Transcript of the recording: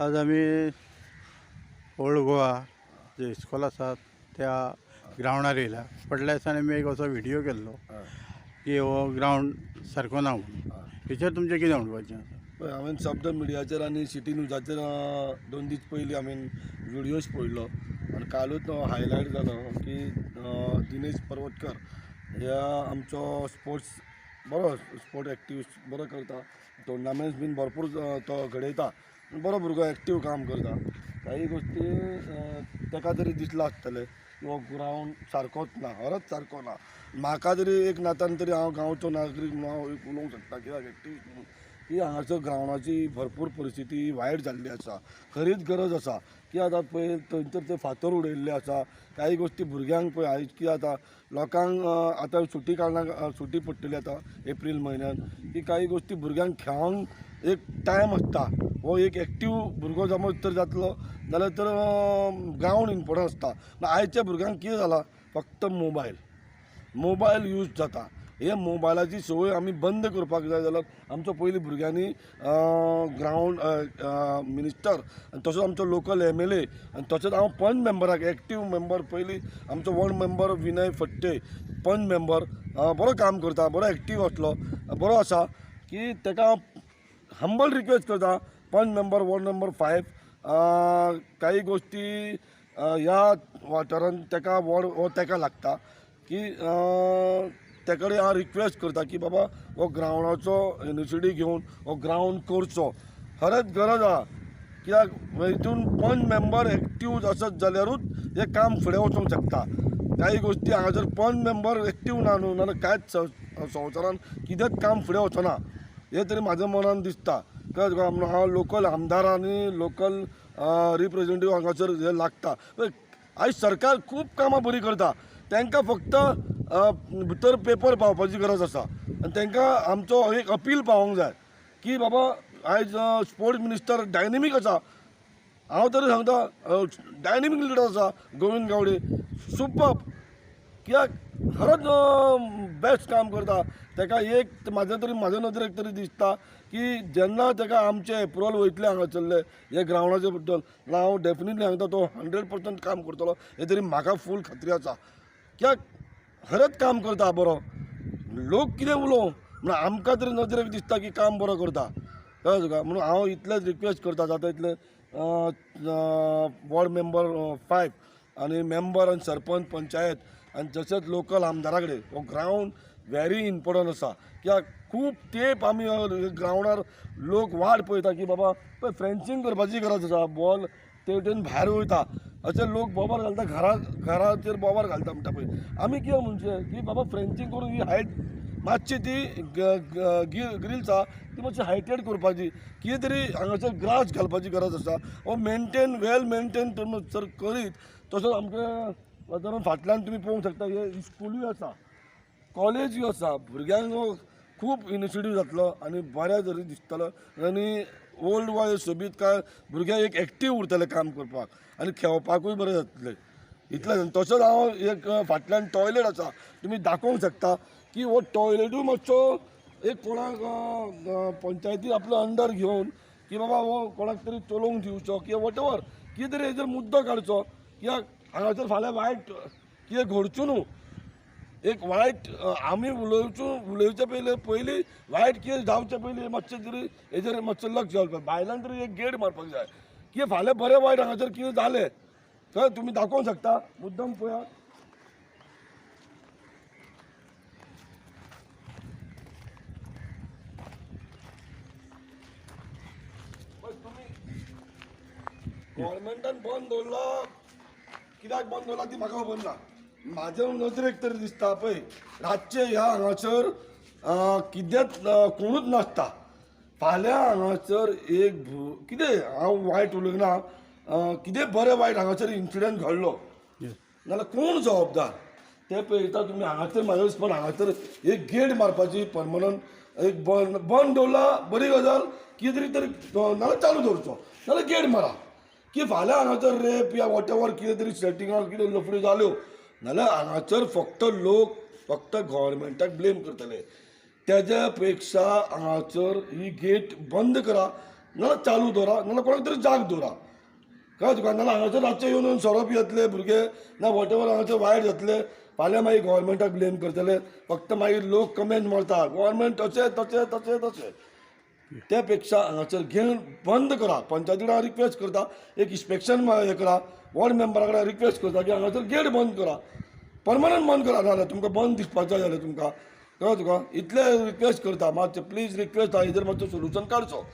आज आमी ओल्ड गोवा जे इस्कॉल आसा त्या ग्रावंडार येयला. फाटल्या दिसांनी आमी एक असो व्हिडियो केल्लो. की हो ग्रावंड सारको ना म्हणून हेचेर तुमचें कितें म्हणपाचें आसा पळय हांवें शब्द मिडियाचेर आनी सिटी न्यूजाचेर दोन दीस पयलीं हांवें व्हिडियोज पळयलो आनी कालूच हायलायट जालो की दिनेश पर्वतकर ह्या आमचो स्पोर्ट्स बरो स्पोर्ट एक्टिव्ह बरो करता. टोर्नामेंट्स बीन भरपूर तो घडयता. बरो भुरगो एक्टीव काम करता. काही गोश्टी अ, ताका तरी दिसला आसतलें की हो ग्रावंड सारकोच ना खरोच सारको ना. म्हाका तरी एक नात्यान तरी हांव गांवचो नागरीक म्हणून हांव एक उलोवंक शकता कित्याक म्हणून. ही की हांगासर ग्रावंडाची भरपूर परिस्थिती वायट जाल्ली आसा खरीच गरज आसा की आतां पळय थंयसर ते फातर उडयल्ले आसा काही गोश्टी भुरग्यांक पळय आयज की जाता लोकांक आतां सुटी कारणाक सुटी पडटली आतां एप्रील म्हयन्यान की काही गोश्टी भुरग्यांक खेळोंक एक टायम आसता हो एक एक्टीव भुरगो समज तर जातलो. जाल्यार तर ग्रावंड इम्पॉर्टंट आसता आयच्या भुरग्यांक कितें जाला फक्त मोबायल मोबायल यूज जाता. हे मोबायलाची संवय आमी बंद करपाक जाय जाल्यार आमचो पयलीं भुरग्यांनी ग्रावंड मिनिस्टर आनी तसोच आमचो लोकल एम एल ए आनी तसोच हांव पंच मेंबराक एक्टीव मेंबर पयलीं आमचो वॉर्ड मेंबर विनय फट्टे पंच मेंबर बरो काम करता बरो एक्टीव आसलो बरो आसा की ताका हांव हंबल रिक्वेस्ट करता पंच मेंबर वॉर्ड नंबर फायव काही गोश्टी ह्या वाठारांत ताका वॉर्ड हो ताका लागता की ते कडेन हांव रिक्वेस्ट करता की बाबा हो ग्रावंडाचो इनिशिएटीव घेवन हो ग्रावंड करचो खरेंच गरज आहा कित्याक हितून पंच मेंबर एक्टीव आसत जाल्यारूच हे काम फुडें वचूंक शकता. काही गोश्टी हांगासर पंच मेंबर एक्टीव ना न्हू नाल्यार कांयच संव- संवसारान कितेंच काम फुडें वचना हें तरी म्हाज्या मनान दिसता. कळ्ळें तुका म्हणून हांव लोकल आमदार आनी लोकल रिप्रेझेंटेटीव हांगासर हे लागता. आयज सरकार खूब कामां बरीं करता. तांकां फक्त भितर पेपर पावपाची गरज आसा. आनी तांकां आमचो एक अपील पावोंक जाय की बाबा आयज स्पोर्ट्स मिनिस्टर डायनेमीक आसा. हांव तरी सांगता डायनेमीक लिडर आसा गोविंद गावडे. सुपर कित्याक खरोच बेस्ट काम करता. ताका एक म्हाज्या तरी म्हाज्या नदरेक तरी दिसता की जेन्ना ताका आमचे एप्रोल वयतले हांगासरले हे ग्रावंडाचे बद्दल हांव डेफिनेटली सांगता तो हंड्रेड पर्संट काम करतलो हे तरी म्हाका फूल खात्री आसा. कित्याक खरेंच काम करता बरो. लोक कितें उलोवं म्हण आमकां तरी नजरेक दिसता की काम बरो करता. कळ्ळें तुका? म्हणून हांव इतलेंच रिक्वेस्ट करता. जाता इतलें वॉर्ड मेंबर फायव आनी मेंबर आनी सरपंच पंचायत आनी तशेंच लोकल आमदारा कडेन हो ग्रावंड व्हेरी इम्पॉर्टंट आसा कित्याक खूब तेंप आमी ग्रावंडार लोक वाट पळयता की बाबा पळय फ्रेंसींग करपाची गरज आसा बॉल ते वटेन भायर वयता अशे लोक बोबार घालता घरा घराचेर बोबार घालता म्हणटा पळय आमी कितें म्हणचे की बाबा फ्रेंचिंग करून ही हायट मातशी ती ग्रिल्स आहा ती मातशी हायटेड करपाची कितें तरी हांगासर ग्रास घालपाची गरज आसा. हो मेनटेन वेल मेनटेन जर करीत तसोच आमकां वातावरण फाटल्यान तुमी पळोवंक शकता हे स्कुलूय आसा. कॉलेजूय आसा. भुरग्यांक खूब इनिशिएटीव जातलो आनी बऱ्या तरी दिसतलो आनी ओल्ड वाय सोबीत काय भुरग्यांक एक एक्टीव उरतले काम करपाक. आनी खेळपाकूय बरें जातलें. इतलें तसोच हांव एक फाटल्यान टॉयलेट आसा. तुमी दाखोवंक शकता की हो टॉयलेटूय मातसो एक कोणाक अ, पंचायती आपलो अंडर घेवन की बाबा हो कोणाक तरी चलोवंक दिवचो किंवा वॉट एवर कितें तरी हेजेर मुद्दो काडचो कित्याक हांगासर फाल्यां वायट कितें घडचो न्हू. एक वायट आम्ही आमी उलोवचो उलोवचे पयले पयलीं वायट केस जावचे पयलीं मातशें तरी हेजेर मातशें लक्ष घालपाक भायल्यान तरी एक गेट मारपाक जाय. की फाल्यां बरें वायट हांगासर कितें जालें थंय तुमी दाखोवंक शकता. मुद्दम पळया गोवोरमेंटान बंद दवरलो कित्याक बंद दवरला ती म्हाका खबर ना. म्हाज्या नदरेक तरी दिसता पळय रातचे ह्या हांगासर अं, कोणूच नासता. फाल्यां हांगासर एक कितें हांव वायट उलयना कितें बरें वायट हांगासर इन्सिडंट घडलो. नाल्यार कोण जबाबदार? ते पळयता तुमी हांगासर म्हाज्या दिसपान हांगासर एक गेट मारपाची परमनंट एक बंद बंद दवरला बरी गजाल कितें तरी तरी नाल्यार चालू दवरचो नाल्यार गेट मारा. की फाल्यां हांगासर रेप या वॉट एवर कितें तरी सेटिंगाक कितें लफड्यो जाल्यो नाल्यार हांगासर फक्त लोक फक्त गोवोरमेंटाक ब्लेम करतले. तेज्या पेक्षा हांगासर ही गेट बंद करा. नाल्यार चालू दवरा नाल्यार कोणाक तरी जाग दवरा कळ्ळें तुका नाल्यार हांगासर रातचे येवन येवन सोरोप येतले भुरगे ना वॉट एवर हांगासर वायट जातले. फाल्यां मागीर गोवोरमेंटाक ब्लेम करतले. फक्त मागीर लोक कमेंट मारता. गोवोरमेंट तशें तशें तशें तशें त्या पेक्षा हांगासर घेवन बंद करा. पंचायतीकडे हांव रिक्वेस्ट करता एक इन्स्पेक्शन हें करा वॉर्ड मेंबरा कडेन रिक्वेस्ट करता की हांगासर गेट बंद करा. परमनंट बंद करा नाजाल्यार तुमकां बंद दिसपाचें जाल्यार तुमकां. कळ्ळें तुका? इतलें रिक्वेस्ट करता मातशें प्लीज रिक्वेस्ट हा हेजेर मातसो सोल्युशन काडचो